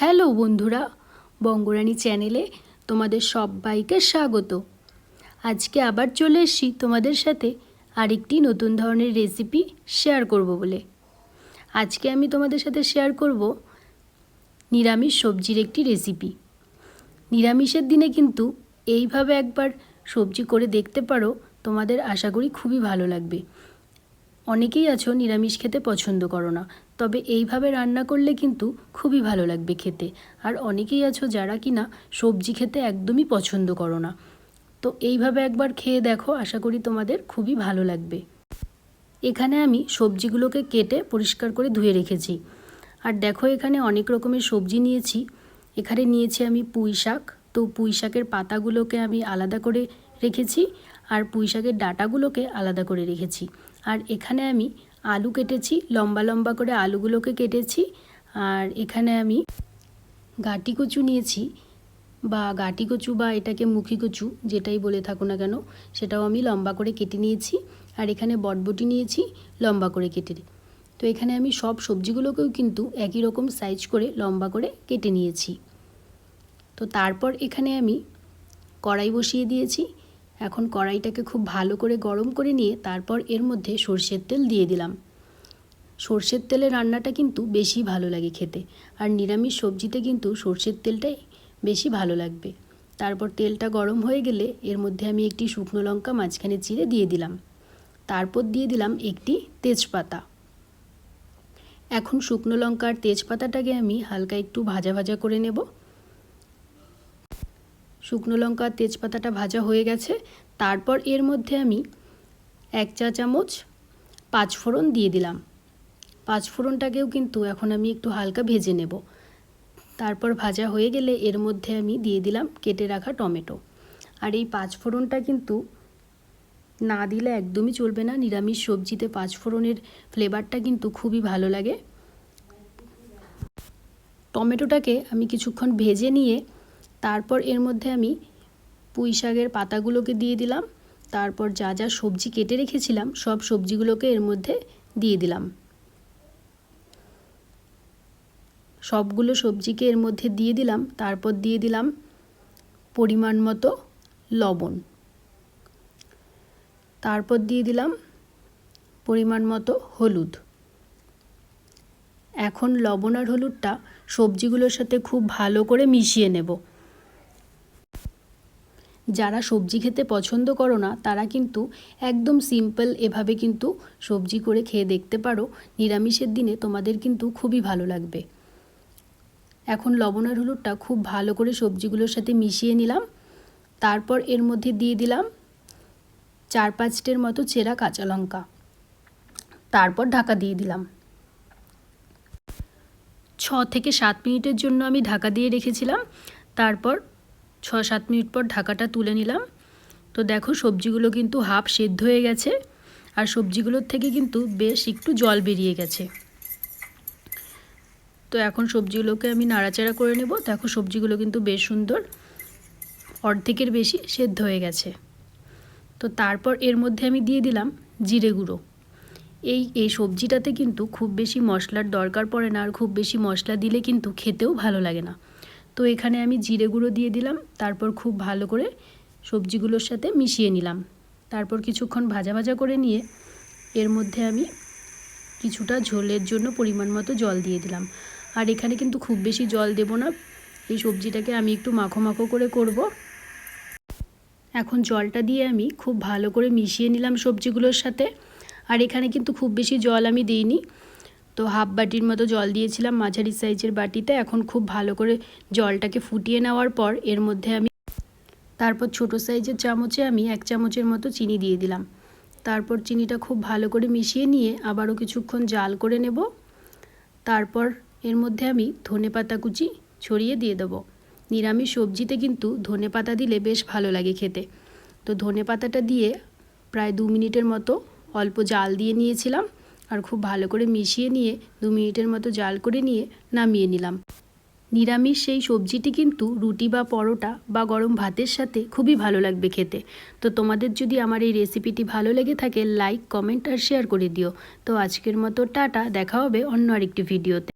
Hello বন্ধুরা, বঙ্গরানী চ্যানেলে তোমাদের সবাইকে স্বাগত। আজকে আবার চলে এসেছি তোমাদের সাথে আরেকটি নতুন ধরনের রেসিপি শেয়ার করব বলে। আজকে আমি তোমাদের সাথে শেয়ার করব নিরামিষ সবজির একটি রেসিপি নিরামিষের দিনে কিন্তু এইভাবে একবার সবজি করে দেখতে পারো, তোমাদের আশা করি খুবই ভালো লাগবে। অনেকেই আছো নিরামিষ খেতে পছন্দ করো না, তবে এইভাবে রান্না করলে কিন্তু খুবই ভালো লাগবে খেতে। আর অনেকেই আছো যারা কিনা সবজি খেতে একদমই পছন্দ করো না। তো এইভাবে একবার খেয়ে দেখো, আশা করি তোমাদের খুবই ভালো লাগবে। এখানে আমি সবজিগুলোকে কেটে পরিষ্কার করে ধুয়ে রেখেছি। আর দেখো এখানে অনেক রকমের সবজি নিয়েছি। এখানে নিয়েছি আমি পুঁই শাক। তো পুঁই শাকের পাতাগুলোকে আমি আলাদা করে রেখেছি। আর পুঁই শাকের ডাটাগুলোকে আলাদা করে রেখেছি। আর এখানে আমি আলু কেটেছি, লম্বা লম্বা করে আলুগুলোকে কেটেছি। আর এখানে আমি গাটি কচু নিয়েছি বা গাটি কচু বা এটাকে মুখি কচু যেটাই বলে থাকো না কেন, সেটাও আমি লম্বা করে কেটে নিয়েছি। আর এখানে বটবটি নিয়েছি, লম্বা করে কেটে তো এখানে আমি সব সবজিগুলোকেও কিন্তু একই রকম সাইজ করে লম্বা করে কেটে নিয়েছি। তো তারপর এখানে আমি কড়াই বসিয়ে দিয়েছি। এখন কড়াইটাকে খুব ভালো করে গরম করে নিয়ে তারপর এর মধ্যে সর্ষের তেল দিয়ে দিলাম। সর্ষের তেলে রান্নাটা কিন্তু বেশি ভালো লাগে খেতে আর নিরামিষ সবজিতে কিন্তু সর্ষের তেলটাই বেশি ভালো লাগবে। তারপর তেলটা গরম হয়ে গেলে এর মধ্যে আমি একটি শুকনো লঙ্কা মাঝখানে চিড়ে দিয়ে দিলাম। তারপর দিয়ে দিলাম একটি তেজপাতা। এখন শুকনো লঙ্কার তেজপাতাটাকে আমি হালকা একটু ভাজা ভাজা করে নেব। শুকনো লঙ্কা, তেজপাতাটা ভাজা হয়ে গেছে। তারপর এর মধ্যে আমি এক চা চামচ পাঁচফোড়ন দিয়ে দিলাম। পাঁচফোড়নটাকেও কিন্তু এখন আমি একটু হালকা ভেজে নেব। তারপর ভাজা হয়ে গেলে এর মধ্যে আমি দিয়ে দিলাম কেটে রাখা টমেটো। আর এই পাঁচফোড়নটা কিন্তু না দিলে একদমই চলবে না। নিরামিষ সবজিতে পাঁচফোড়নের ফ্লেভারটা কিন্তু খুবই ভালো লাগে। টমেটোটাকে আমি কিছুক্ষণ ভেজে নিয়ে তারপর এর মধ্যে আমি পুঁই শাকের পাতাগুলোকে দিয়ে দিলাম। তারপর যা যা সবজি কেটে রেখেছিলাম, সব সবজিগুলোকে এর মধ্যে দিয়ে দিলাম। সবগুলো সবজিকে এর মধ্যে দিয়ে দিলাম। তারপর দিয়ে দিলাম পরিমাণ মতো লবণ। তারপর দিয়ে দিলাম পরিমাণ মতো হলুদ। এখন লবণ আর হলুদটা সবজিগুলোর সাথে খুব ভালো করে মিশিয়ে নেব। যারা সবজি খেতে পছন্দ করো না, তারা কিন্তু একদম সিম্পল এভাবে কিন্তু সবজি করে খেয়ে দেখতে পারো। নিরামিষের দিনে তোমাদের কিন্তু খুবই ভালো লাগবে। এখন লবণ আর হলুদটা খুব ভালো করে সবজিগুলোর সাথে মিশিয়ে নিলাম। তারপর এর মধ্যে দিয়ে দিলাম চার পাঁচটের মতো চেরা কাঁচা লঙ্কা। তারপর ঢাকা দিয়ে দিলাম। ছ থেকে সাত মিনিটের জন্য আমি ঢাকা দিয়ে রেখেছিলাম। তারপর ছ সাত মিনিট পর ঢাকাটা তুলে নিলাম। তো দেখো সবজিগুলো কিন্তু হাফ সেদ্ধ হয়ে গেছে। আর সবজিগুলোর থেকে কিন্তু বেশ একটু জল বেরিয়ে গেছে। তো এখন সবজিগুলোকে আমি নাড়াচাড়া করে নেব। দেখো সবজিগুলো কিন্তু বেশ সুন্দর অর্ধেকের বেশি সেদ্ধ হয়ে গেছে। তো তারপর এর মধ্যে আমি দিয়ে দিলাম জিরে গুঁড়ো। এই এই সবজিটাতে কিন্তু খুব বেশি মশলার দরকার পড়ে না। আর খুব বেশি মশলা দিলে কিন্তু খেতেও ভালো লাগে না। তো এখানে আমি জিরে গুঁড়ো দিয়ে দিলাম, তারপর খুব ভালো করে সবজিগুলোর সাথে মিশিয়ে নিলাম। তারপর কিছুক্ষণ ভাজা ভাজা করে নিয়ে এর মধ্যে আমি কিছুটা ঝোলের জন্য পরিমাণ মতো জল দিয়ে দিলাম। আর এখানে কিন্তু খুব বেশি জল দেব না, এই সবজিটাকে আমি একটু মাখো মাখো করে করব। এখন জলটা দিয়ে আমি খুব ভালো করে মিশিয়ে নিলাম সবজিগুলোর সাথে। আর এখানে কিন্তু খুব বেশি জল আমি দিইনি তো হাফ বাটির মতো জল দিয়েছিলাম মাঝারি সাইজের বাটিতে। এখন খুব ভালো করে জলটাকে ফুটিয়ে নেওয়ার পর এর মধ্যে আমি তারপর ছোট সাইজের চামচে আমি এক চামচের মতো চিনি দিয়ে দিলাম। তারপর চিনিটা খুব ভালো করে মিশিয়ে নিয়ে আবারও কিছুক্ষণ জাল করে নেব। তারপর এর মধ্যে আমি ধনে পাতা কুচি ছড়িয়ে দিয়ে দেবো। নিরামিষ সবজিতে কিন্তু ধনে পাতা দিলে বেশ ভালো লাগে খেতে। তো ধনে পাতাটা দিয়ে প্রায় দু মিনিটের মতো অল্প জাল দিয়ে নিয়েছিলাম। আর খুব ভালো করে মিশিয়ে নিয়ে দু মিনিটের মতো জাল করে নিয়ে নামিয়ে নিলাম। নিরামিষ সেই সবজিটি কিন্তু রুটি বা পরোটা বা গরম ভাতের সাথে খুবই ভালো লাগবে খেতে। তো তোমাদের যদি আমার এই রেসিপিটি ভালো লেগে থাকে, লাইক, কমেন্ট আর শেয়ার করে দিও। তো আজকের মতো টাটা, দেখা হবে অন্য আরেকটি ভিডিওতে।